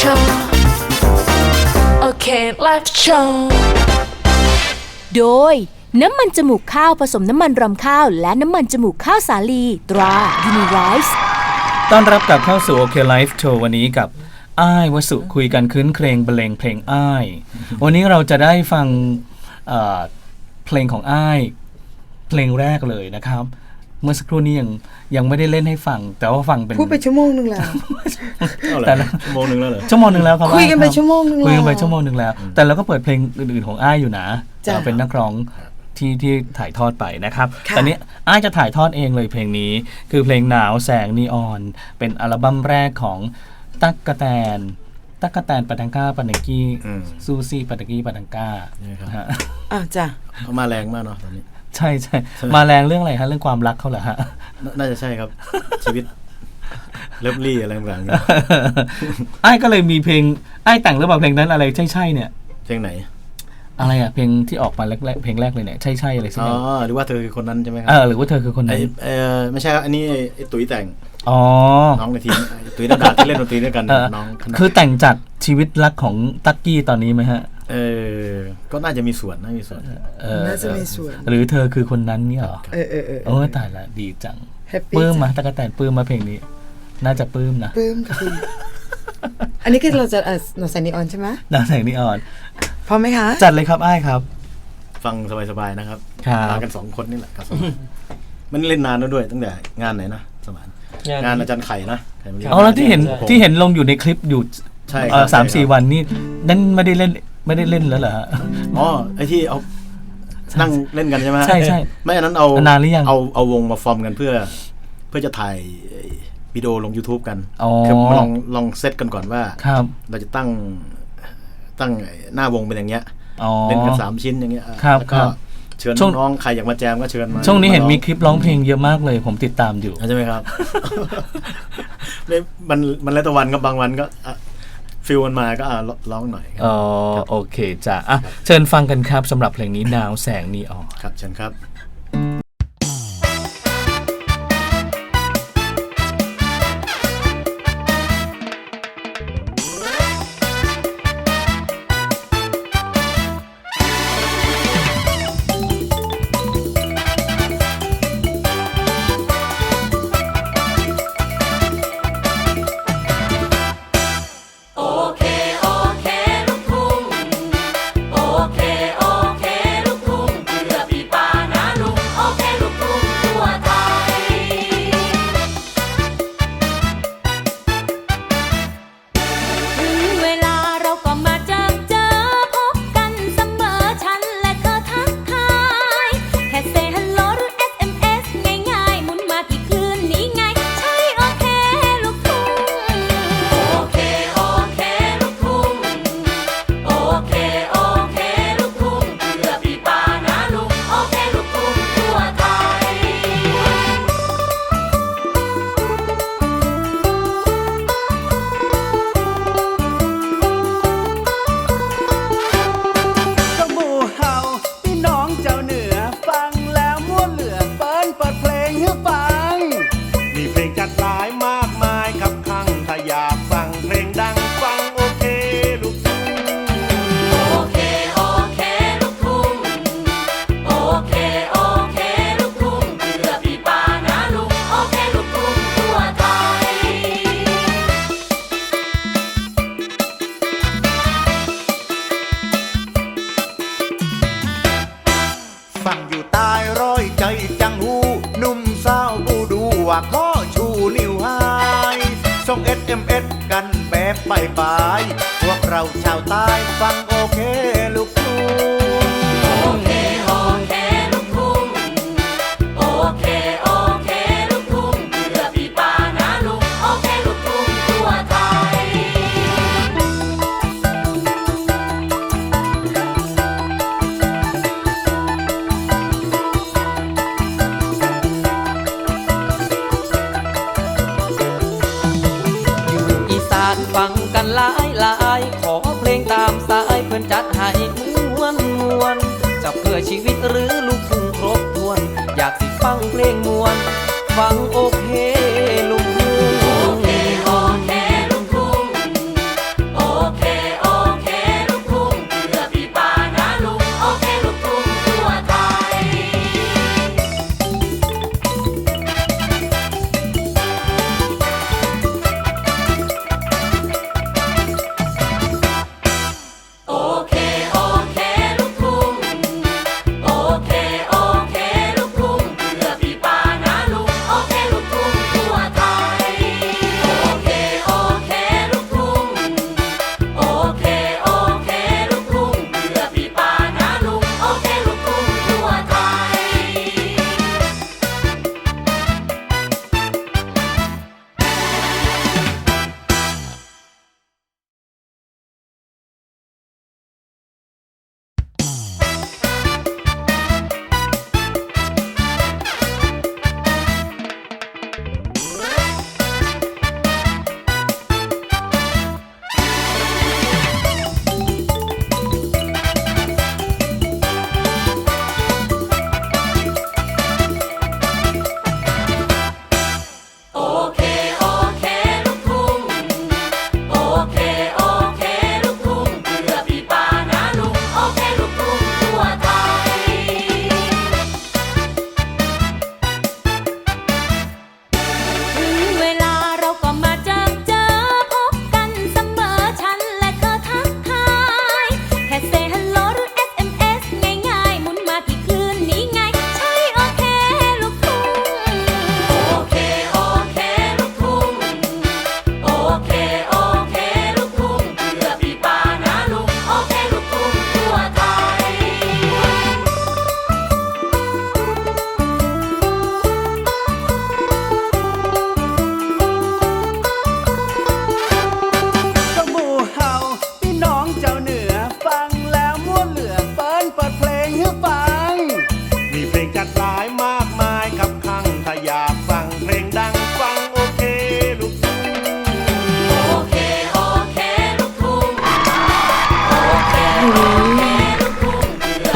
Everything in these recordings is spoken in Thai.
show Okay live show โดย น้ำมันจมูกข้าวผสมน้ำมันรำข้าว และน้ำมันจมูกข้าวสาลีตรา Unirise ต้อนรับกลับเข้าสู่โอเคไลฟ์โชว์วันนี้กับอ้ายวสุคุยกันคืนเครงบรรเลงเพลงอ้าย วันนี้เราจะได้ฟังเอ่อเพลงของอ้าย เพลงแรกเลยนะครับ เมื่อสักครู่นี้ยังยังไม่ได้เล่นให้ฟัง แต่ว่าฟังเป็นพูดไปชั่วโมงหนึงแล้ว เอาเหรอแต่ละ ชั่วโมงหนึงแล้วเหรอ ชั่วโมงหนึ่งแล้วครับคุยกันไปอ้ารับชั่วโมงหนึ่งคุยกันไปแล้ว ชั่วโมงหนึ่งแล้ว แต่เราก็เปิดเพลงอื่นๆของอ้ายอยู่นะจ้ะเราเป็นนักร้องที่ที่ถ่ายทอดไปนะครับค่ะ แต่นี้อ้ายจะถ่ายทอดเองเลยเพลงนี้ คือเพลงหนาวแสงนีออน เป็นอัลบั้มแรกของตั๊กกะแตนตั๊กกะแตนปาตังก้าปานังกี้อืม ซูซี่ปาตังกี้ปาตังก้าใช่ครับฮะอะจ้ะเขามาแรงมากเนาะตอนนี้ ใช่ใช่มาแรงเรื่องอะไรฮะเรื่องความรักเขาเหรอฮะนาน่าจะใช่ครับ ชีวิตเลิฟลี่อะไรต่างๆเนี่ยไอ้ายก็เลยมีเพลงไอ้ายแต่งหรือเปล่าเพลงนั้นอะไรใช่ใช่ๆเนี่ย เพลงไหน อะไรอะเพลงที่ออกมาแรกๆเพลงแรกเลยเนี่ยใช่ใช่ๆอะไรสักอ๋ออย่างหรือว่าเธอคือคนนั้นใช่ไหมครัเออหรือว่าเธอคือคนไอนั้นเออไม่ใช่ครับอันนี้ไอ้ไอ้ตุ๋ยแต่งอ๋อน้องในทีมไอ้ตุ๋ยดาดาที่เล่นดนตรีด้วยกันเออน้องคณะคือแต่งจากชีวิตรักของตักกี้ตอนนี้ไหมฮะ เออ ก็น่าจะมีส่วนน่าจะมีส่วน เออน่าจะมีส่วน หรือเธอคือคนนั้นเนี่ยเหรอเออเออเออโอ้ยตายละดีจังแฮปปี้ปลื้มมาตะกะแตนปลื้มมาเพลงนี้ น่าจะปลื้มนะปลื้มค่ะคุณอันนี้คือเราจะเอ่อหนอสันนิออนใช่ไหมดาวแสงนีออนพร้อมไหมคะ จัดเลยครับอ้ายครับ ฟังสบายๆนะครับครับมากันสองคนนี่แหละครับสมานมันเล่นนานแล้วด้วยตั้งแต่งานไหนนะสมานงานอาจารย์ไข่นะไข่มาเล่นอ๋อแล้วที่เห็นผมที่เห็นลงอยู่ในคลิปอยู่ใช่ครับเอ่อสามใช่สี่ครับวันนี่นั่นไม่ได้เล่น ไม่ได้เล่นแล้วเหรอฮะอ๋อไอที่เอานั่งเล่นกันใช่ไหมใช่ใช่ไม่อันนั้นเอานานหรือยังเอาเอาวงมาฟอร์มกันเพื่อ เพื่อจะถ่ายวิดีโอลง YouTube กันอ๋อคือมาลองลองเซตกันก่อนว่าครับเราจะตั้งตั้งหน้าวงเป็นอย่างเงี้ยอ๋อเล่นกันสามชิ้นอย่างเงี้ยอะครับแล้วก็ครับเชิญช่วงน้องๆใครอยากมาแจมก็เชิญมาช่วงนี้เห็นมีาคลิปร้องเพลงเยอะมากเลย ผมติดตามอยู่ร้องใช่ไหมครับไม่มันมันแล้วแต่วันก็บางวันก็อะ ฟิลมันมาก็อะร้องหน่อยครัอ๋อโอเคจ้ะอะเชิญฟังกันครับสำหรับเพลงนี้ดาวแสงนีออนครับเชิญครับ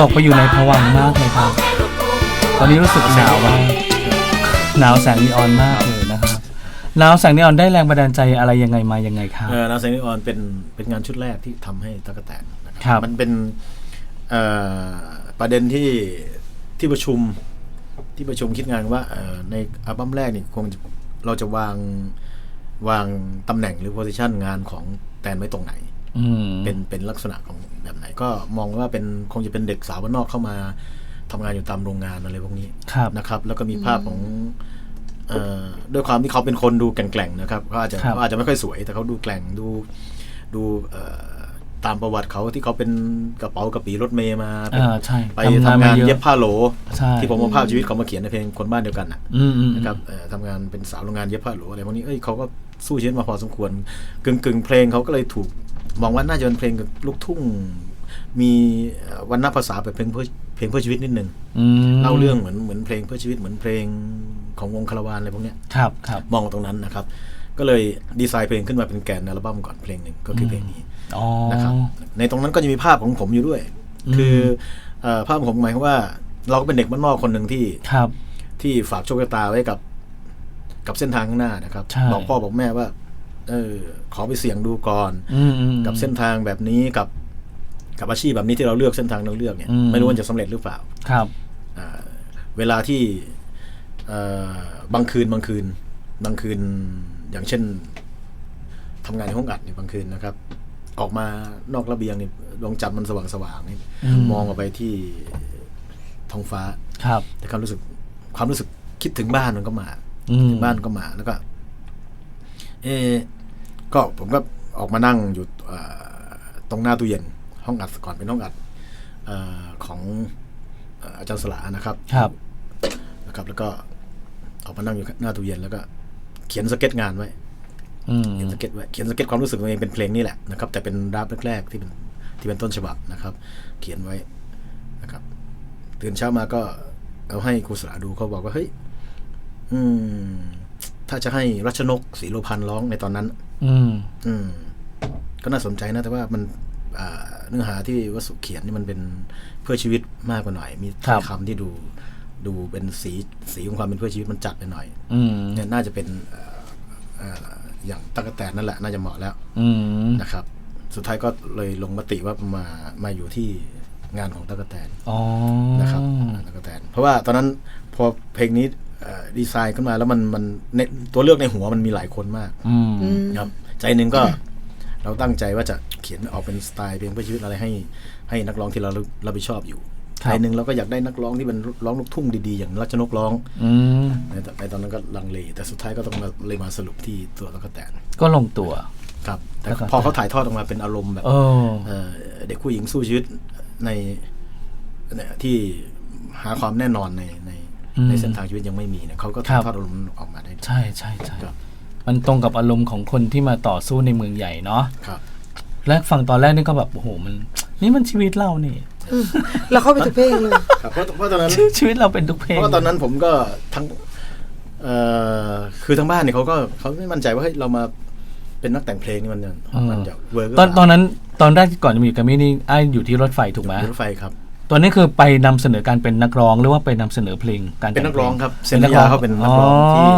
ตกไปอยู่ในภวังค์มากเลยครับ ตอนนี้รู้สึกหนาวมาก หนาวแสงนีออนมากเลยนะครับหนาวแสงนีออนได้แรงบันดาลใจอะไรยังไงมายังไงครับ เออนาเซนิออนเป็นเป็นงานชุดแรกที่ทำให้ตะกแตนนะคครัรับ มันเป็นเอ่อประเด็นที่ที่ประชุมที่ประชุมคิดงานว่าเอ่อในอัลบั้มแรกนี่คงจะเราจะวางวางตำแหน่งหรือโพสิชันงานของแตนไว้ตรงไหน อืม เป็นเป็นลักษณะของ แบบไหน ก็มองว่าเป็นคงจะเป็นเด็กสาวบ้านนอกเข้ามาทำงานอยู่ตามโรงงานอะไรพวกนี้ครับนะครับ แล้วก็มีภาพของเอ่อด้วยความที่เขาเป็นคนดูแกร่งๆนะครับเขาอาจจะครับเขาอาจจะไม่ค่อยสวย แต่เขาดูแกร่งดูดูเอ่อตามประวัติเขาที่เขาเป็นกระเป๋ากระปีรถเมย์มาเป็นอ่าใช่ไปทำงานทำงานมาเยอะเย็บผ้าโหลใช่ที่ผมเอาภาพชีวิตเขามาเขียนในเพลงคนบ้านเดียวกันน่ะอืมอืมนะครับเอ่อทำงานเป็นสาวโรงงานเย็บผ้าโหลอะไรพวกนี้เอ้ยเขาก็สู้ชีวิตมาพอสมควรกึ่งกึ่งๆเพลงเขาก็เลยถูก มองว่าน่าจะเป็นเพลงลูกทุ่ง มีเอ่อวรรณภาษาแบบเพลงเพื่อเพลงเพื่อชีวิตนิดนึงอืมเล่าเรื่องเหมือนเหมือนเพลงเพื่อชีวิตเหมือนเพลงของวงคาราวานอะไรพวกเนี้ยครับครับมองตรงนั้นนะครับ ก็เลยดีไซน์เพลงขึ้นมาเป็นแกนอัลบั้มก่อนเพลงหนึ่งก็คือเพลงนี้อ๋อนะครับในตรงนั้นก็จะมีภาพของผมอยู่ด้วยอืมคือเอ่อภาพของผมหมายความว่า เราก็เป็นเด็กบ้านนอกคนหนึ่งที่ครับ ที่ฝากโชคชะตาไว้กับ กับเส้นทางข้างหน้านะครับใช่บอกพ่อบอกแม่ว่า เออ ขอไปเสี่ยงดูก่อนอืมอืมกับเส้นทางแบบนี้กับกับอาชีพแบบนี้ที่เราเลือกเส้นทางเราเลือกเนี่ยอืมไม่รู้ว่าจะสำเร็จหรือเปล่า ครับอ่าเวลาที่เอ่อบางคืนบางคืน บางคืนอย่างเช่นทำงานในห้องอัดเนี่ยบางคืนนะครับ ออกมานอกระเบียงเนี่ยดวงจันทร์มันสว่างสว่างๆนี่อืมมองออกไปที่ท้องฟ้า ครับ แต่ความรู้สึกความรู้สึกคิดถึงบ้านมันก็มาอืมถึงบ้านก็มาแล้วก็ เออก็ผมก็ออกมานั่งอยู่เอ่อตรงหน้าตู้เย็น ห้องอัดก่อนเป็นห้องอัดเออของเอ่ออาจารย์สลานะครับ ครับนะครับ แล้วก็ออกมานั่งอยู่หน้าตู้เย็นแล้วก็ เขียนสเก็ตงานไว้อืมเขียนสเก็ตไว้เขียนสเก็ตความรู้สึกตัวเองเป็นเพลงนี่แหละนะครับ แต่เป็นดราฟแรกๆที่เป็นที่เป็นต้นฉบับนะครับ เขียนไว้นะครับตื่นเช้ามาก็เอาให้ครูสลาดูเขาบอกว่าเฮ้ยอืม ถ้าจะให้รัชนกศรีโลพันธ์ร้องในตอนนั้น อืม อืม ก็น่าสนใจนะ แต่ว่ามันอ่าเนื้อหาที่วสุเขียนนี่มันเป็นเพื่อชีวิตมากกว่าหน่อย มีครับคำที่ดูดูเป็นสีสีของความเป็นเพื่อชีวิตมันจัดไปหน่อย อืมเนี่ยน่าจะเป็นเอ่อเอ่ออย่างตะกแตนนั่นแหละ น่าจะเหมาะแล้ว อืมนะครับ สุดท้ายก็เลยลงมติว่ามามาอยู่ที่งานของตะกแตนอ๋อนะครับตะกแตนเพราะว่าตอนนั้นพอเพลงนี้เอ่อ ดีไซน์ขึ้นมาแล้วมันมันในตัวเลือกในหัวมันมีหลายคนมากอืมครับ ใจหนึ่งก็เราตั้งใจว่าจะเขียนออกเป็นสไตล์เพลงเพื่อชีวิตอะไรให้ ให้นักร้องที่เรารับผิดชอบอยู่ครับใจหนึ่งเราก็อยากได้นักร้องที่เป็นร้องลูกทุ่งดีๆ อย่างรัชนกร้องอืมในตในตอนนั้นก็ลังเล แต่สุดท้ายก็ต้องมาเลยมาสรุปที่ตัวตะกแตนก็ลงตัวครับ แต่แล้วก็พอเขาถ่ายทอดออกมาเป็นอารมณ์แบบเออเอ่อเด็กผู้หญิงสู้ชีวิตในเนี่ยที่หาความแน่นอนในในอืม ในเส้นทางชีวิตยังไม่มีเนี่ยเขาก็ครัถ่ายบทอดอารมณ์ออกมาได้ ใช่ใช่ใช่ครับมันตรงกับอารมณ์ของคนที่มาต่อสู้ในเมืองใหญ่เนาะครับแรกฟังตอนแรกนี่ก็แบบโอ้โหมัน นี่มันชีวิตเรานี่เราเข้าไปทุกเพลงเลยครับเพราะเพราะตอนนั้นชีชีวิตเราเป็นทุกเพลเพงราะว่าตอนนั้นผมก็ทั้งเอ่อคือทั้งบ้านเนี่ยเขาก็เขาไม่มั่นใจว่าเฮ้ยเรามาเป็นนักแต่งเพลงนี่มันจะเออมันจะเวิร์กตอนตอนนั้นตอนแรกก่อนจะมาอยู่แกัมมี่นี่ไอ้ายอยู่ที่รถไฟถูกไหมรถไฟครับ ตอนนี้คือไปนำเสนอการเป็นนักร้องหรือว่าไปนำเสนอเพลงการเป็นนักร้องครับเซ็ป็นสัญญาเขาเป็นนักร้องที่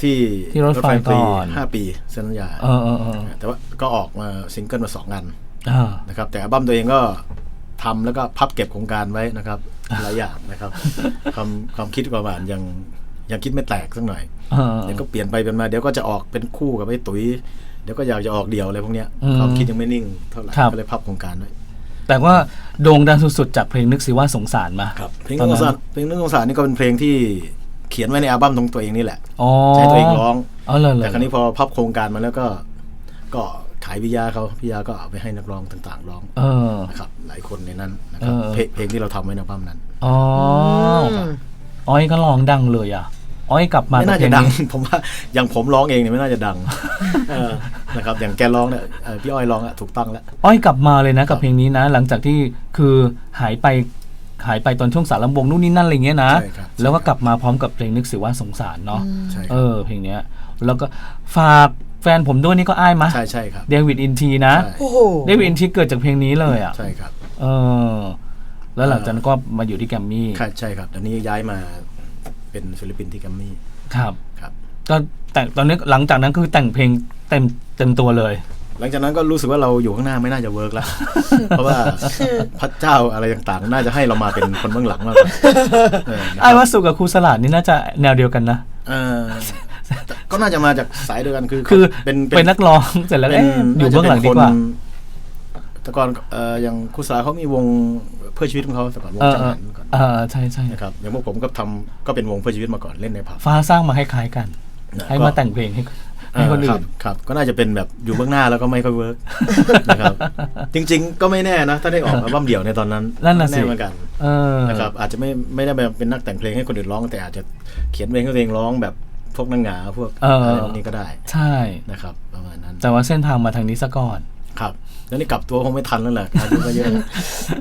ที่ที่รถไฟฟรีก่อนห้าปีเซ็นสัญญาเออเออเออแต่ว่าก็ออกมาซิงเกิลมาสองงานอ่านะครับ แต่อัลบั้มตัวเองก็ทำแล้วก็พับเก็บโครงการไว้นะครับหลายอย่างนะครับความความคิดประมาณยังยังคิดไม่แตกสักหน่อยเออเดี๋ยวก็เปลี่ยนไปเป็นมาเดี๋ยวก็จะออกเป็นคู่กับไอ้ตุ๋ยเดี๋ยวก็อยากจะออกเดี่ยวอะไรพวกเนี้ยอืมความคิดยังไม่นิ่งเท่าไหร่ครับก็เลยพับโครงการไว้ แต่ว่าโด่งดังสุดๆจากเพลงนึกสิว่าสงสารมาครับเพลงตอนนึกนั้นสงสารเพลงนึกสงสารนี่ก็เป็นเพลงที่เขียนไว้ในอัลบั้มของตัวเองนี่แหละอ๋อใช้ตัวเองร้องอ๋อเลยเลยแต่ครั้นี้พอพับโครงการมาแล้วก็ ก็ขายพิยาเขาพิยาก็เอาไปให้นักร้องต่าง ๆ ร้องเออนะครับ หลายคนในนั้นนะครับเออเพลงเพลงที่เราทำไว้ในอัลบั้มนั้นอ๋ออ้อยก็ร้องดังเลยอะ อ้อยกลับมาไม่กับน่าเพลจะงดังนี้ผมว่าอย่างผมร้องเองเนี่ยไม่น่าจะดังเออนะครับอย่างแกร้องเนี่ยเอ่อพี่อ้อยร้องอะถูกต้องแล้วอ้อยกลับมาเลยนะกับเพลงนี้นะ หลังจากที่คือหายไปหายไปตอนช่วงสารลำวงนู่นนี่นั่นอะไรเงี้ยนะใช่ครับแล้วก็กลับมาพร้อมกับเพลงนึกสิว่าสงสารเนาะใช่คเอรับอเพลงเนี้ยแล้วก็ฝากแฟนผมด้วยนี่ก็อ้ายมะใช่ใช่ครับเดวิดอินทีนะใช่โอ้โหเดวิดอินทีเกิดจากเพลงนี้เลยอะใช่ครับเออแล้วหลังจากนั้นก็มาอยู่ที่แกรมมี่ค่ะใช่ครับตอนนี้ย้ายมา เป็นศิลปินที่แกัมมี่ครับครับก็แต่งตอนนี้หลังจากนั้นคือแต่งเพลงเต็มเต็มตัวเลย หลังจากนั้นก็รู้สึกว่าเราอยู่ข้างหน้าไม่น่าจะเวิร์กแล้ว เพราะว่าพระเจ้าอะไรต่างๆ น่าจะให้เรามาเป็นคนเบื้องหลังมากกว่าเออนะคไอ้รับวัสุกับครูสลาดนี่น่าจะแนวเดียวกันนะเออก็น่าจะมาจากสายเดียวกันคือ คือเป็นเป็นนักร้องเสร็จแล้วเป็นเอ๊ะอยู่เบื้องหลังดีกว่าน่จะเป็นคน แต่ก่อนเอ่ออย่างครูสาเขามีวงเพื่อชีวิตของเขาแต่ก่อนวงเออจังเอหัอนก่อนเออใช่ใช่นะครับอย่างพวกผมก็ทำก็เป็นวงเพื่อชีวิตมาก่อนเล่นในผับ ฟ้าสร้างมาให้คล้ายกัน นะให้ก็ มาแต่งเพลงให้ให้คนเครัอื่บนครับ ก็น่าจะเป็นแบบอยู่เบื้องหน้าแล้วก็ไม่ค่อยเวิร์ก นะครับจริง ๆ ก็ไม่แน่นะ ถ้าได้ออกอัลบั้มเดี่ยวในตอนนั้นนั่นน่ะสิ แน่เหมือนกันเออนะครับอาจจะไม่ไม่ได้แบบเป็นนักแต่งเพลงให้คนอื่นร้อง แต่อาจจะเขียนเพลงให้ตัวเองร้องแบบพวกนังหงาพวกเออออะไรพวกนี้ก็ได้ใช่ นะครับ ประมาณนั้นแต่ว่าเส้นทางมาทางนี้ซะก่อน ครับ แล้วนี่กลับตัวคงไม่ทันแล้วแหละอายุก็เยอะ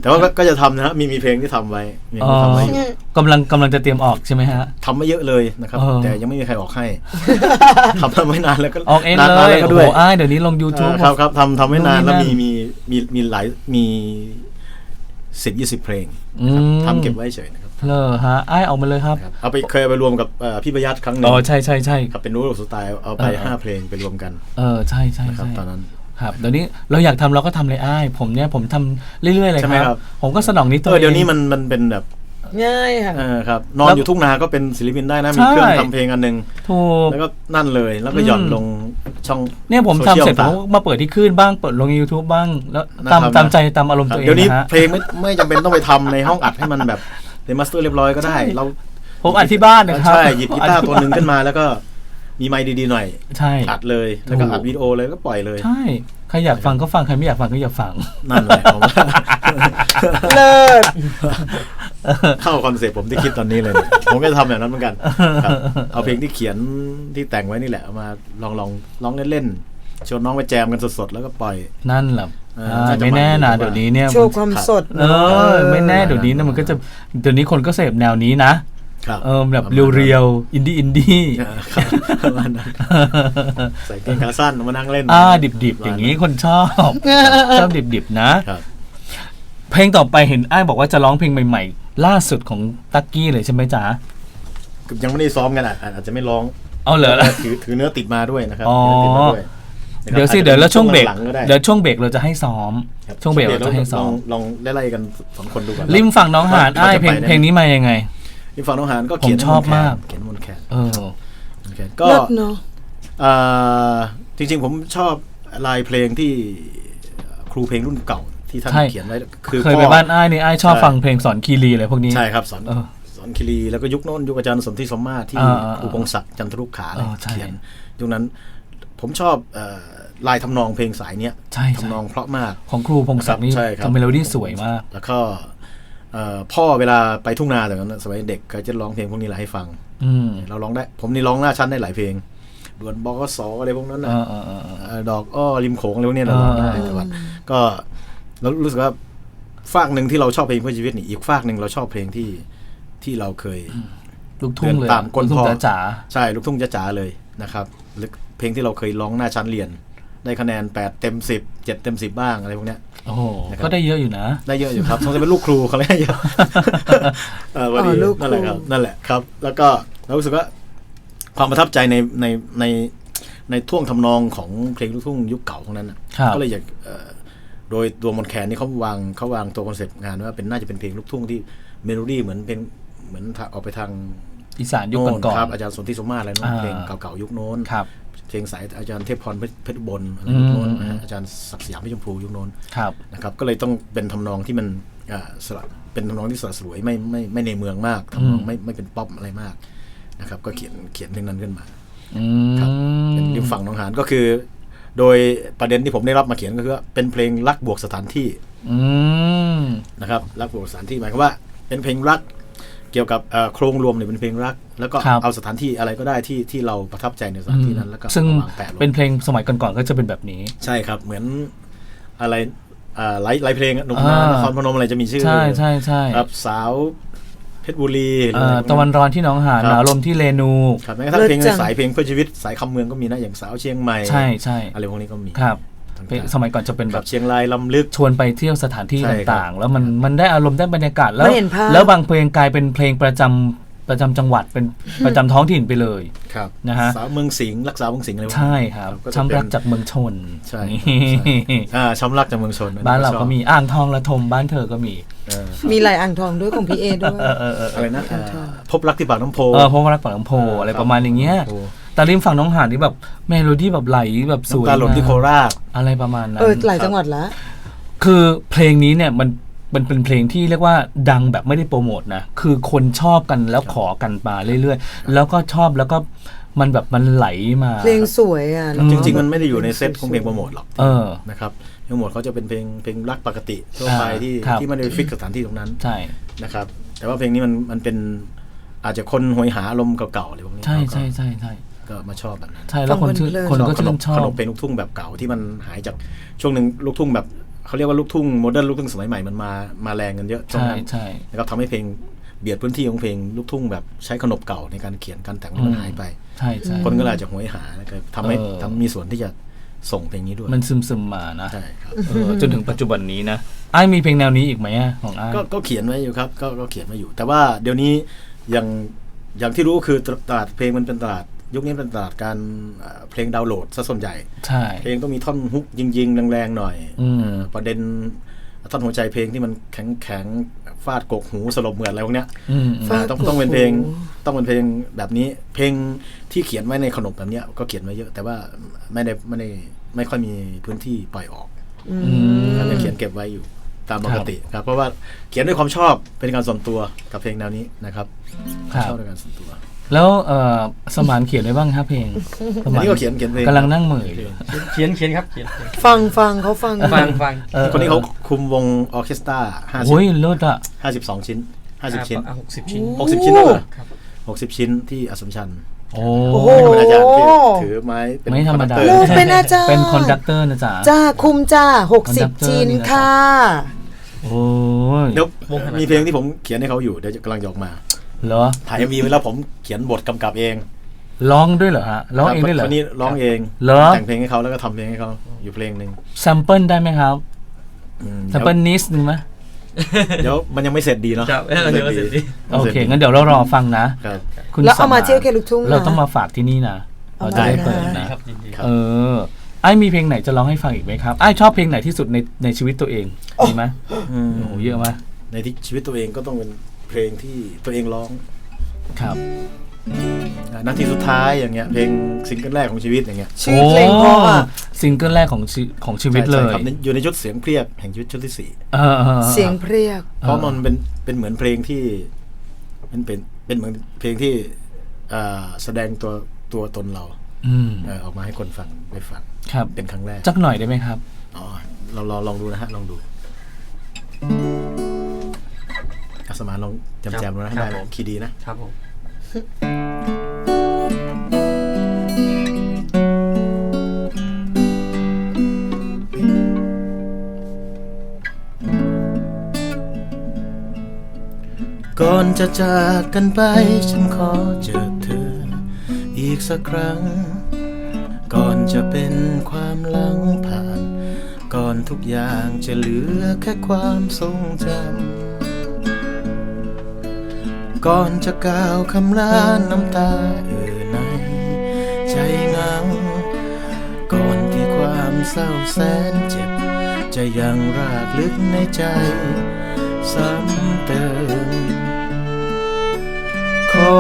แต่ว่าก็ก็จะทำนะฮะมีมีเพลงที่ทำไว้มีเพลงที่ทำไว้อยู่กำลังกำลังจะเตรียมออกใช่ไหมฮะ ทำไม่เยอะเลยนะครับ เออ แต่ยังไม่มีใครออกให้ทำมาไม่นานแล้วก็ออกเองนานเลนานยแล้วก็โอ้ด้วยโหอ้ายเดี๋ยวนี้ลง YouTube อ่าครับครับทำทำไม่นานนู่นนี่แล้วนั่นมีมีมีมีหลายมีสิบยี่สิบเพลงอืม ทำเก็บไว้เฉยนะครับเลอฮะอ้ายออกมาเลยครับนะครับเอาไปเคยเอาไปรวมกับเอ่อพี่ประยัดครั้งหนึ่อ๋งอใช่ใช่ใช่ครับเป็นรู้สไตล์เอาไปเออห้าเพลงไปรวมกันเออใช่ใช่นะครับใช่ตอนนั้น ครับเดี๋ยวนี้เราอยากทำเราก็ทำเลยอ้ายผมเนี่ยผมทำเรื่อยๆเลยใช่ไหคมรับครับ ผมก็สนองนี้ตัเอวอเองเดี๋ยวนี้มันมันเป็นแบบง่ายค่ะเออครับ นอนแล้วอยู่ทุ่งนาก็เป็นศิลปินได้นะใช่มีเครื่องทำเพลงอันหนึ่งถูกแล้วก็นั่นเลย แล้วก็หย่อนอืมลงช่อง เนี่ยผมโซทำชียลเสร็จผมต่างก็มาเปิดที่คลื่นบ้างเปิดลง YouTube บ้าง แล้วตามนะครับตามใจตามอารมณ์ครับตัวเองเดี๋ยวนี้นะฮะเพลงไม่ไม่จำเป็นต้องไปทำในห้องอัดให้มันแบบเป็นมาสเตอร์เรียบร้อยก็ได้ เราผมอัดที่บ้านนะครับ ใช่ หยิบกีตาร์ตัวหนึ่งขึ้นมาแล้วก็ มีไมค์ดีๆหน่อย ใช่ อัดเลย แล้วก็ถูกอัดวิดีโอเลยก็ปล่อยเลย ใช่ ใครอยากฟังก็ฟัง ใครไม่อยากฟังก็อย่าฟัง นั่นแหละผมว่าเลิศเข้าคอนเซ็ปต์ผมที่คิดตอนนี้เลยเนี่ยผมก็จะทำแบบนั้นเหมือนกันครับเอาเพลงที่เขียนที่แต่งไว้นี่แหละเอามาลองลองร้องเล่นๆ ชวนน้องไปแจมกันสดๆ แล้วก็ปล่อย นั่นแหละเอออ่าน่าจะไม่แน่นะมันเดี๋ยวนี้เนี่ยโชว์ความสด เออ ไม่แน่เดี๋ยวนี้นะมันก็จะเดี๋ยวนี้คนก็เสพแนวนี้นะครับ เออแบบเรียวๆอินดี้อินดี้ๆครับประมาณนั้นใส่เกงขาสั้นมานั่งเล่นอ่าดิบๆ อย่างนี้คนชอบชอบดิบๆนะครับเพลงต่อไปเห็นอ้ายบอกว่าจะร้องเพลงใหม่ ๆ ล่าสุดของตักกี้เลยใช่ไหมจ๊ะยังไม่ได้ซ้อมกันอะอาจจะไม่ร้องเอาเหรอถือถือเนื้อติดมาด้วยนะครับอ๋อถือเนื้อติดมาด้วยนะครับเดี๋ยวสิอาจจะเดี๋ยวแล้วช่วงเบรกหลัๆก็ได้เดี๋ยวช่วงเบรกเราจะให้ซ้อมครับช่วงเบรกเราจะให้ซ้อลองมลองไล่ๆกันสองคนดูก่อนริมฝั่งน้องหานว่อ้ายจะเพลงไปได้ไหมเพลงนี้มายังไง ริมฝั่งน้องหานก็เขียนผมชอบมาก เขียนมนต์แคนเออ มนต์แคนก็ เลิศเนาะ เอ่อจริงๆผมชอบลายเพลงที่ครูเพลงรุ่นเก่าที่ท่านใช่ เขียนไว้คือเคยไปบ้านอ้ายนี่อ้ายชอบฟังเพลงสอนคีรีอะไรพวกนี้ ใช่ครับสอนเออสอนคีรีแล้วก็ยุคโน้นยุคอาจารย์สนธิสมมาตรที่อ่าอ่าครูพงศักดิ์จันทรุขาอ๋อใช่เขียนยุคนั้นผมชอบเอ่อลายทำนองเพลงสายเนี้ยใช่ใช่ ทำนองเพราะมาก ของครูพงศักดิ์นี่ใช่ครับ ทำเมโลดี้สวยมาก แล้วก็เอ่อ พ่อเวลาไปทุ่งนาแต่นั้นสมัยเด็กก็จะร้องเพลงพวกนี้แหละให้ฟัง อืมเราร้องได้ ผมนี่ร้องหน้าชั้นได้หลายเพลงด่วนบกสอะไรพวกนั้นเอนะอเออเออเออเอ่อดอกอ้อริมโขงอะไรพวกเนี้ยเราร้องได้เออแต่ว่าก็เรารู้สึกว่าฝากหนึ่งที่เราชอบเพลงเพื่อชีวิตนี่อีกฝากหนึ่งเราชอบเพลงที่ที่เราเคยลูกทุ่งเลยตามก้นลูกทุ่พ่งอจ๋าใช่ลูกทุ่งจ๋าๆเลยนะครับหรือเพลงที่เราเคยร้องหน้าชั้นเรียน ได้คะแนน8เต็ม10 7เต็ม10บ้างอะไรพวกเนี้ยๆ โอ้โหนะครับ ก็ได้เยอะอยู่นะ ได้เยอะอยู่ครับสงสัยเป็นลูกครูเขาเลยเยอะเออวันนี้อ๋อลูกครู นั่นแหละครับนั่นแหละครับ แล้วก็เรารู้สึกว่าความประทับใจในในในในท่วงทำนองของเพลงลูกทุ่งยุคเก่าพวกนั้นน่ะครับ ก็เลยอยากเอ่อโดยตัวมนต์แคนนี่เขาวางเขาวางตัวคอนเซปต์งานว่าเป็นน่าจะเป็นเพลงลูกทุ่งที่เมโลดี้เหมือนเป็นเหมือนออกไปทางอีสานยุคก่อนโครับอาจารย์สนธิสมมาตรอะไรโน้นอ่า เพลงเก่าๆยุคโน้น ครับ เพลงสายอาจารย์เทพพรเพชรอุบลอะไรอืมยุคโน้นอืมอาจารย์ศักดิ์สยามพิชมพูยุคโน้นครับนะครับก็เลยต้องเป็นทำนองที่มันอ่าสลัดเป็นทำนองที่สลัดสลวยไม่ไม่ไม่ในเมืองมากทำนองอืมไม่ไม่เป็นป๊อปอะไรมากนะครับ ก็เขียนเขียนเพลงนั้นขึ้นมาอืครับมเป็นริมฝั่งหนองหานก็คือ โดยประเด็นที่ผมได้รับมาเขียนก็คือว่าเป็นเพลงรักบวกสถานที่อืมนะครับรักบวกสถานที่หมายความว่า เป็นเพลงรัก เกี่ยวกับเอ่อโครงรวมเนี่ยเป็นเพลงรัก แล้วก็ครับเอาสถานที่อะไรก็ได้ที่ที่เราประทับใจในสถานที่นั้นแล้วก็ซึ่งเอามาวางแปะลงเป็นเพลงสมัยก่อนๆก็จะเป็นแบบนี้ ใช่ครับเหมือนอะไรอ่าไลฟ์ไลฟ์เพลงอะหนุ่มอ่านานครพนมอะไรจะมีชื่อ ใช่ใช่ใช่ครับสาวเพชรบุรีหรือเอ่อะไรอพกตะวันร้อนที่หน้องหานครับหนาวลมที่เรนูครับแม้กระทั่งเลิศเพลงจังสายเพลงเพื่อชีวิตสายคำเมืองก็มีนะอย่างสาวเชียงใหม่ใช่ใช่อะไรพวกนี้ก็มีครับต่างๆเป็นสมัยก่อนจะเป็นแบแบบบเชียงรายลำลึกชวนไปเที่ยวสถานที่ใช่ครับต่างๆ แล้วมันมันได้อารมณ์ได้บรรยากาศแล้วมันเห็นภาพแล้วบางเพลงกลายเป็นเพลงประจำประจำจังหวัดเป็นประจำท้องถิ่นไปเลยครับนะฮะสาวเมืองสิงห์รักษาเมืองสิงห์อะไรพวกนี้ใช่ครับก็จะช้ำรักเป็นจากเมืองชนใช่นี่อ่าช้ำรักจากเมืองชนอับ้านเราชอบก็มีอ่างทองละทมบ้านเธอก็มีเออมีลายอ่างทองด้วยของพี่เอด้วยเออเออเอออะไรนะอ่าพบรักที่ปากน้ำโพเออเพราะว่ารักปากน้ำโพอะไรประมาณอย่างเงี้ยโอ้ แต่ริมฝั่งน้องหานนี่แบบเมโลดี้แบบไหลแบบสวยน้ำตาหล่นที่โคราช อะไรประมาณนั้นเออหลายจังหวัดแล้วคือเพลงนี้เนี่ยมันมันเป็นเพลงที่เรียกว่าดังแบบไม่ได้โปรโมทนะ คือคนชอบกันแล้วขอกันมาเรื่อยๆ แล้วก็ชอบแล้วก็มันแบบมันไหลมา เพลงสวยอะอืมจริง ๆ มันไม่ได้อยู่ในเซตของเพลงโปรโมทหรอกเออนะครับเพลงโปรโมทเขาจะเป็นเพลงเพลงรักปกติทั่วไปอ่าที่ครับที่ไม่ได้ฟิกสถานที่ตรงนั้นใช่นะครับ แต่ว่าเพลงนี้มันมันเป็นอาจจะคนหวยหาอารมณ์เก่าๆอะไรพวกนี้ใช่เขาก็ใช่ใช่ใช่ ก็มาชอบแบบนั้นใช่แล้วคนชื่นฟังเพลินๆคนก็ชื่นชอขนบมเพลงลูกทุ่งแบบเก่าที่มันหายจากช่วงหนึ่งลูกทุ่งแบบเขาเรียกว่าลูกทุ่งโมเดิร์นลูกทุ่งสมัยใหม่มันมามาแรงกันเยอะช่วงใช่นั้นใช่นะครับทำให้เพลงเบียดพื้นที่ของเพลงลูกทุ่งแบบใช้ขนบเก่าในการเขียนการแต่งนี่มันหายไปใช่ใช่คนก็เลยอาจจะหวยหานะครับทำให้เออทำมีส่วนที่จะส่งเพลงนี้ด้วย มันซึมซึมๆมานะใช่ครับเออจนถึงปัจจุบันนี้นะไอ้ายมีเพลงแนวนี้อีกไหมอะของไอ้ายก็ก็เขียนไว้อยู่ครับก็ก็เขียนไว้อยู่ แต่ว่าเดี๋ยวนี้อย่างอย่างที่รู้คือตลาดเพลงมันเป็นตลาด ยุคนี้เป็นตลาดการเอ่อเพลงดาวน์โหลดซะส่วนใหญ่ ใช่ เพลงต้องมีท่อนฮุกยิงๆ แรงๆ หน่อยอืมเอ่อประเด็นท่อนหัวใจเพลงที่มันแข็งแข็งๆฟาดกกหูสลบเหมือนอะไรพวกเนี้ยอืมฟาดต้องกกหูต้องเป็นเพลงต้องเป็นเพลงแบบนี้ เพลงที่เขียนไว้ในขนบแบบเนี้ยก็เขียนไว้เยอะ แต่ว่าไม่ได้ไม่ได้ไม่ค่อยมีพื้นที่ปล่อยออกอือืมมครับยังเขียนเก็บไว้อยู่ตามปกติครับเพราะว่าเขียนด้วยความชอบเป็นการส่วนตัวกับเพลงแนวนี้นะครับครับชอบด้วยการส่วนตัว แล้วเออสมานเขียนได้บ้างครับเพลงสอันมานนี้ก็เขียนเขียนเพลงกำลังนั่งเหม่ออยู่เขียนเขียนครับเขียนเขียนฟังฟังเขาฟังฟังฟังออคนนี้เขาคุมวงออร์เคสตราห้าสิบโอ้ยเลิศอะห้าสิบสองชิ้นห้าสิบชิ้นหกสิบชิ้น หกสิบชิ้นแล้วเหรอครับ หกสิบชิ้นที่อัสสัมชัญโอ้โอ้โห เป็นอาจารย์ที่ถือไม้เป็นไม่ธรรมดาคอนดักเตอลูกเป็นอาจารย์ เป็นคอนดักเตอร์นะจ๊ะ จ้าคุมจ้าหกสิบ Conductor ชิ้นนี่นะค่ะ โอ้ย เดี๋ยวมีเพลงที่ผมเขียนให้เขาอยู่เดี๋ยวกำลังจะออกมา เหรอถ่ายมีไว้แล้วผมเขียนบทกำกับเองร้องด้วยเหรอฮะร้องเองด้วยเหรอคนนี้ร้องเองเหรอแต่งเพลงให้เขาแล้วก็ทำเพลงให้เขาอยู่เพลงหนึ่งแซมเปิลได้ไหมครับอืมแซมเปิลนิดนึงไหมเดี๋ยวมันยังไม่เสร็จดีเนาะครับเออเดี๋ยวเสร็จดีโอเคงั้นเดี๋ยวเรารอฟังนะครับคุณแล้วเอามาสนเที่ยวแค่ลูกทุ่งนะเราต้องมาฝากที่นี่นะเอาเราจะได้มาเปิดได้นะครับยินดีครับเออไอ้มีเพลงไหนจะร้องให้ฟังอีกไหมครับไอ้ชอบเพลงไหนที่สุดในในชีวิตตัวเองมีไหมอืมโอ้โหเยอะมากในที่ชีวิตตัวเองก็ต้องเป็น เพลงที่ตัวเองร้องครับอ่านาทีสุดท้ายอย่างเงี้ยเพลงซิงเกิลแรกของชีวิตอย่างเงี้ยชื่อเพลงเพราะอะโอ้ซิงเกิลแรกของชีของชีวิตเลใช่ยครับในอยู่ในชุดเสียงเพรียกแห่งชีวิตชุดที่สี่เออออออเสียงเพรียก เพราะมันเป็นเป็นเหมือนเพลงที่มันเป็นเป็นเหมือนเพลงที่อ่าแสดงตัวตัวตนเราอืมเอ่อออกมาให้คนฟังได้ฟังครับเป็นครั้งแรกจักหน่อยได้ไหมครับอ๋อเราลองลองดูนะฮะลองดูอาสมานลองจำแจมดูนะครัได้บผม คีย์ดีนะ ครับผม ก่อนจะจากกันไป ฉันขอเจอเธอ อีกสักครั้ง ก่อนจะเป็นความหลังผ่าน ก่อนทุกอย่างจะเหลือแค่ความทรงจำ ก่อนจะก้าวคำลาน้ำตาเอ่อในใจเหงา ก่อนที่ความเศร้าแสนเจ็บ จะยังรากลึกในใจ ซ้ำเติม ขอ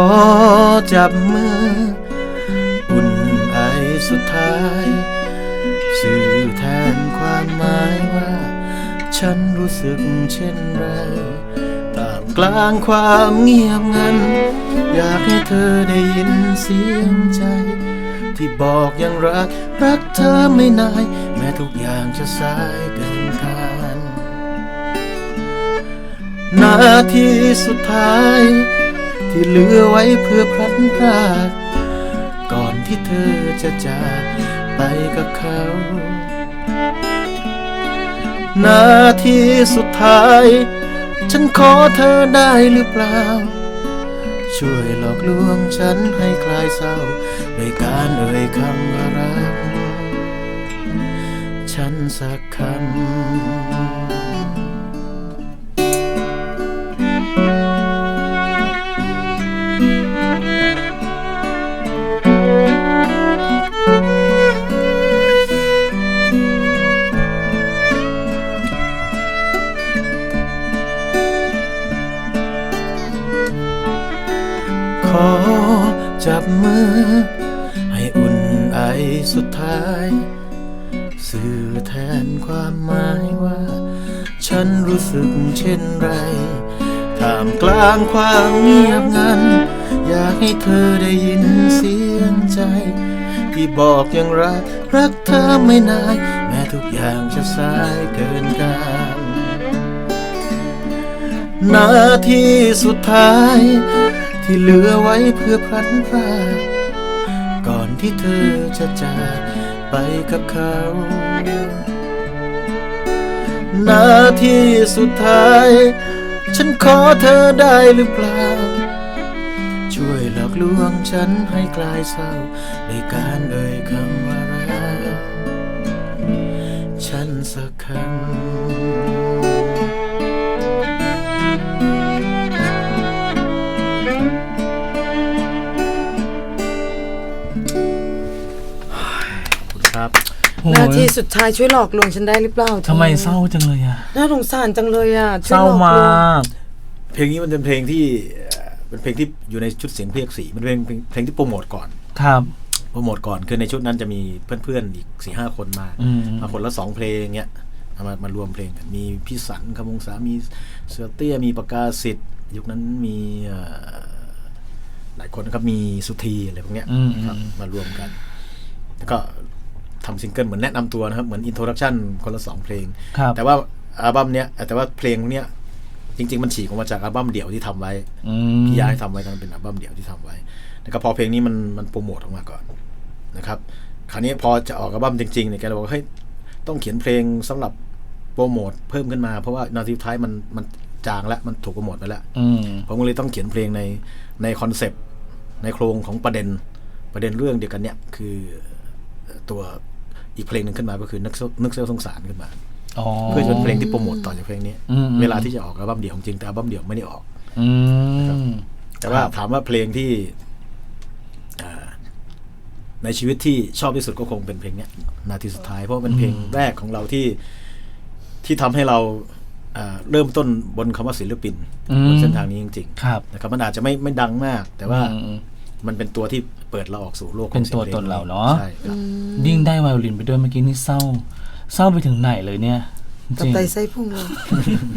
จับมืออุ่นไอสุดท้าย สื่อแทนความหมายว่า ฉันรู้สึกเช่นไร กลางความเงียบงัน อยากให้เธอได้ยินเสียงใจ ที่บอกยังรัก รักเธอไม่นาย แม้ทุกอย่างจะสายเกินการนาทีสุดท้าย ที่เหลือไว้เพื่อพลัดพรากก่อนที่เธอจะจากไปกับเขานาทีสุดท้าย ฉันขอเธอได้หรือเปล่า ช่วยหลอกลวงฉันให้คลายเศร้าด้วยการเอ่ยคำรัก ฉันสักคำ สุดท้าย สื่อแทนความหมายว่า ฉันรู้สึกเช่นไรท่ามกลางความเงียบงัน อยากให้เธอได้ยินเสียงใจ ที่บอกอย่างไรรักเธอไม่นานแม้ทุกอย่างจะสายเกินการนาทีสุดท้าย ที่เหลือไว้เพื่อพลันพราก ที่เธอจะจากไปกับเขา นาทีสุดท้าย ฉันขอเธอได้หรือเปล่า ช่วยหลอกลวงฉันให้กลายเศร้า ในการเอ่ยคำว่ารักฉันสักคำ หน้าที่สุดท้ายช่วยหลอกลวงฉันได้หรือเปล่าทำไมเศร้าจังเลยอะ น่าสงสารจังเลยอะเศช่วยร้าหลอกลวงมากเพลงนี้มันเป็นเพลงที่เอ่อเป็นเพลงที่อยู่ในชุดเสียงเพลงสีมันเป็นเพลงเพลงที่โปรโมทก่อนครับ โปรโมทก่อนคือในชุดนั้นจะมีเพื่อนๆอีกสี่ห้าคนมาอืม มาคนละสองเพลงเงี้ยเอามามารวมเพลงกันมีพี่สันคำวงศามีเสือเตี้ยมีประกาศสิทธิ์ยุคนั้นมีเอ่อหลายคนนะครับมีสุธีอะไรพวกเนี้ยอืม ครับอืมมารวมกัน แล้วก็ ทำซิงเกิลเหมือนแนะนำตัวนะครับ เหมือนอินโทรดักชันคนละสองเพลงครับแต่ว่าอัลบั้มเนี้ยแต่ว่าเพลงเนี้ยจริง ๆ มันฉีกออกมาจากอัลบั้มเดี่ยวที่ทำไว้อืมพี่ย้ายทำไว้ตอนนนเป็นอัลบั้มเดี่ยวที่ทำไว้แล้วก็พอเพลงนี้มันมันโปรโมทออกมาก่อนนะครับ คราวนี้พอจะออกอัลบั้มจริงๆเนี่ยแกเลยบอกว่าเฮ้ยต้องเขียนเพลงสำหรับโปรโมทเพิ่มขึ้นมาเพราะว่านาทีสุดท้ายมันมันจางแล้วมันถูกโปรโมทไปแล้วอืมผมก็เลยต้องเขียนเพลงในในคอนเซปต์ในโครงของประเด็นประเด็นเรื่องเดียวกันเนี่ยคือตัว อีกเพลงหนึ่งขึ้นมาก็คือนึกเซนึกเซลสงสารขึ้นมาอ๋อเพื่อจะเป็นเพลงที่โปรโมทต่อจากเพลงนี้อืมเวลาที่จะออกอัลบั้มเดี่ยวจริงๆแต่อัลบั้มเดี่ยวไม่ได้ออกอืมแต่ว่าครับถามว่าเพลงที่อ่าในชีวิตที่ชอบที่สุดก็คงเป็นเพลงเนี้ยนาทีสุดท้ายเพราะว่าเป็นเพลงแรกของเราที่ที่ทำให้เราอ่าเริ่มต้นบนคำว่าศิลปินอืมบนเส้นทางนี้จริงครับๆนะครับมันอาจจะไม่ไม่ดังมาก แต่ว่าอื มมันเป็นตัวที่เปิดเราออกสู่โลกของเป็นตัวสียงพลงตนเราเนอะใช่ครับยิ่งได้ไวโอลินไปด้วยเมื่อกี้นี่เศร้า เศร้าไปถึงไหนเลยเนี่ยจกับริงไตไส้พุงเลย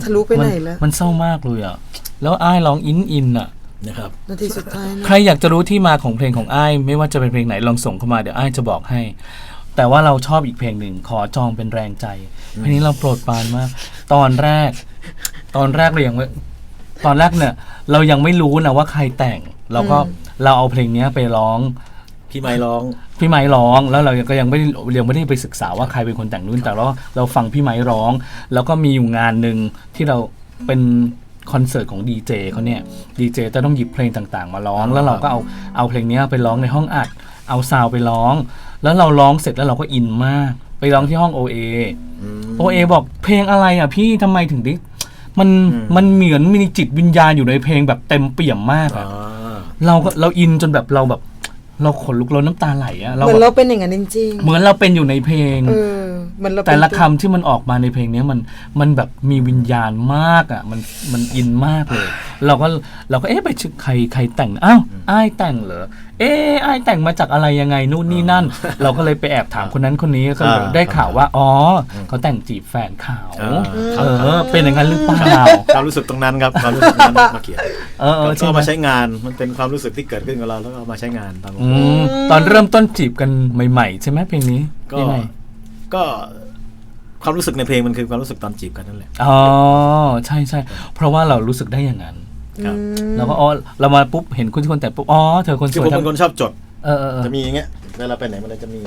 ทะลุไปไหนแล้ว มันเศร้ามากเลยอะ แล้วอ้ายร้องอินอินอะนะครับนาทีสุดท้ายนะใครอยากจะรู้ที่มาของเพลงของอ้าย ไม่ว่าจะเป็นเพลงไหนลองส่งเข้ามาเดี๋ยวอ้ายจะบอกให้ แต่ว่าเราชอบอีกเพลงหนึ่งขอจองเป็นแรงใจเพลงนี้เราโปรดปรานมาก ตอนแรก ตอนแรกเรายังไม่ตอนแรกเนี่ย เรายังไม่รู้นะว่าใครแต่งเราก็ เราเอาเพลงเนี้ยไปร้อง พี่ไม้ร้อง พี่ไม้ร้องแล้วเราก็ยังไม่ได้ยังไม่ได้ไปศึกษาว่าใครเป็นคนแต่งนู่นแต่เราเราฟังพี่ไม้ร้อง แล้วก็มีอยู่งานหนึ่งที่เราเป็นคอนเสิร์ตของดีเจเขาเนี่ยดีเจจะต้องหยิบเพลงต่างๆ มาร้อง แล้วเราก็เอาเอาเพลงเนี้ยไปร้องในห้องอัด เอาซาวด์ไปร้อง แล้วเราร้องเสร็จแล้วเราก็อินมาก ไปร้องที่ห้อง OA อืมโอเอบอกเพลงอะไรอะพี่ทำไมถึงได้มันอืมมันเหมือนมีจิตวิญญาณอยู่ในเพลงแบบเต็มเปี่ยมมากอ่าอะ เราก็เราอินจนแบบเราแบบ เราขนลุกเราน้ำตาไหลอะเหเรามือนแบเราบเป็นอย่างนั้นจริงเหมือนเราเป็นอยู่ในเพลง ๆเออเหมือนเราเป็นแต่ละคำที่มันออกมาในเพลงเนี้ยมันมันแบบมีวิญญาณมากอะมันมันอินมากเลย เราก็เราก็เอ๊ะไปชึกใครใครแต่งอ้าวอ้ายแต่งเหรอเอ๊ะอ้ายแต่งมาจากอะไรยังไงนู่นนี่นั่น เราก็เลยไปแอบถามคนนั้นคนนี้ก็เลยอ่าได้ข่าวว่าอ๋ออเขาแต่งจีบแฟนเขาอ่าเออเป็นอย่างนั้นหรือเปล่าความรู้สึกตรงนั้นครับความรู้สึกตรงนั้นมาเขียนเออเออก็ใช่เอาไหม มาใช้งานมันเป็นความรู้สึกที่เกิดขึ้นกับเราแล้วก็เอามาใช้งานตามอืมตอนเริ่มต้นจีบกันใหม่ๆ ใช่ไหมเพลงนี้ก็ยังไงก็ความรู้สึกในเพลงมันคือความรู้สึกตอนจีบกันนั่นแหละอ๋อใช่ใช่เพราะว่าเรารู้สึกได้อย่างนั้นครับแล้วก็อ๋อเรามาปุ๊บเห็นคุณคนแต่งปุ๊บอ๋อเธอคนสคือวยผมทั้เป็งนคนชอบจด เออเออเออจะมีอย่างเงี้ยเวลาไปไหนมันจะมี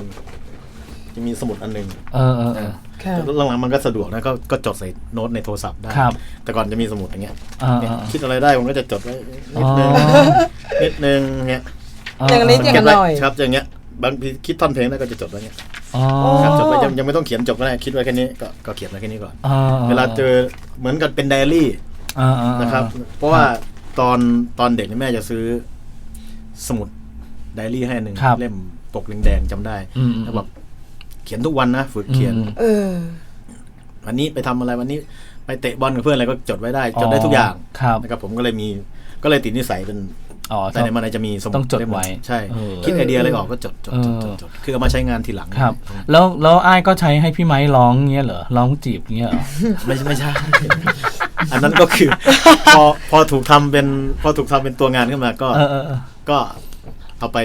จะมีสมุดอันหนึงเออเออเออ ค่ะแต่หลังๆมันก็สะดวกนะก็ก็จดใส่โน้ตในโทรศัพท์ได้ ครับ แต่ก่อนจะมีสมุดอย่างเงี้ย อ่าเนี่ยอ่า คิดอะไรได้ผมก็จะจดไว้นิดนึงอ๋อ นิดนึงเงี้ย อย่างนี้อย่างเก็บไว้หน่อย ครับอย่างเงี้ยบางทีคิดท่อนเพลงแล้วก็จะจดไว้เนี่ยอ๋อครับจดไว้ยังยังไม่ต้องเขียนจบก็ได้คิดไว้แค่นี้ก็ก็เขียนไว้แค่นี้ก่อนอ่เวลาเจอเหมือนกับเป็นไดอารี่อ่าอ่าอ่านะครับ เพราะว่าตอนตอนเด็กนี่แม่จะซื้อสมุดไดอารี่ให้หนึ่งครับเล่มปกแดงๆจำได้อืมอืมแล้วบอกเขียนทุกวันนะฝึกเขียนอืมเออวันนี้ไปทำอะไรวันนี้ไปเตะบอลกับเพื่อนอะไรก็จดไว้ได้จดได้ทุกอย่างครับนะครับผมก็เลยมีก็เลยติดนิสัยเป็น อ๋อแต่ในมันจะมีสมุดต้องจดเล่มหนึ่ไว้ใช่เออคิดไอเดียอะไรออกก็จดจดจดจดเออจดคือเอามาใช้งานทีหลังครับ แล้วแล้วอ้ายก็ใช้ให้พี่ไม้ร้องเงี้ยเหรอร้องจีบเงี้ยเหรอไม่ไม่ใช่ อันนั้นก็คือ พอพอถูกทำเป็นพอถูกทำเป็นตัวงานขึ้นมาก็เออเออเออก็เอาไป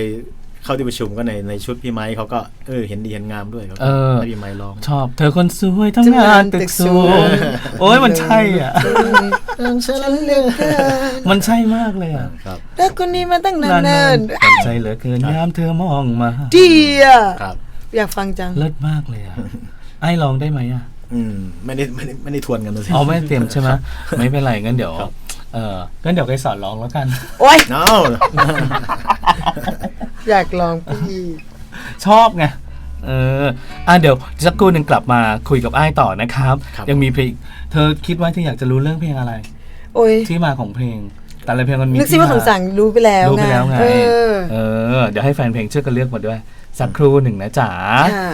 เข้าที่ประชุมก็ในในชุดพี่ไม้เขาก็เออเห็นดีเห็นงามด้วยเขาก็เออ ให้พี่ไม้ร้อง ชอบเธอคนสวยทำงานตึกสูงโอ้ยมันใช่อะ ฉันเลือกเธอมันใช่มากเลยอะครับ รักคนนี้มาตั้งนานนานๆๆตั้งใจเหลือเกินยามเธอมองมาดีอะครับ อยากฟังจัง เลิศมากเลยอะไอ้ายร้องได้ไหมอะ อืมไม่ได้ไม่ได้ไม่ได้ทวนกันนะสิเอาไม่เต็มใช่ไหมไม่เป็นไรงั้นเดี๋ยวเอองั้นเดี๋ยวไปสอนร้องแล้วกัน โอ๊ยเนา อยากลองพี่ ชอบไง เออ อะเดี๋ยวสักครู่หนึ่งกลับมาคุยกับไอ้ายต่อนะครับ ครับ ยังมีเพลง เธอคิดว่าเธออยากจะรู้เรื่องเพลงอะไร โอ้ยที่มาของเพลง แต่ละเพลงมันมีนึกสิที่ว่ามาสงสั่งรู้ไปแล้วรู้ไปแล้วไง เออเออ เดี๋ยวให้แฟนเพลงช่วยกันเลือกมาด้วย สักครู่หนึ่งนะจ๋า ค่ะ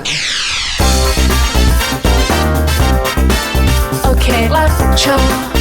Okay, let's show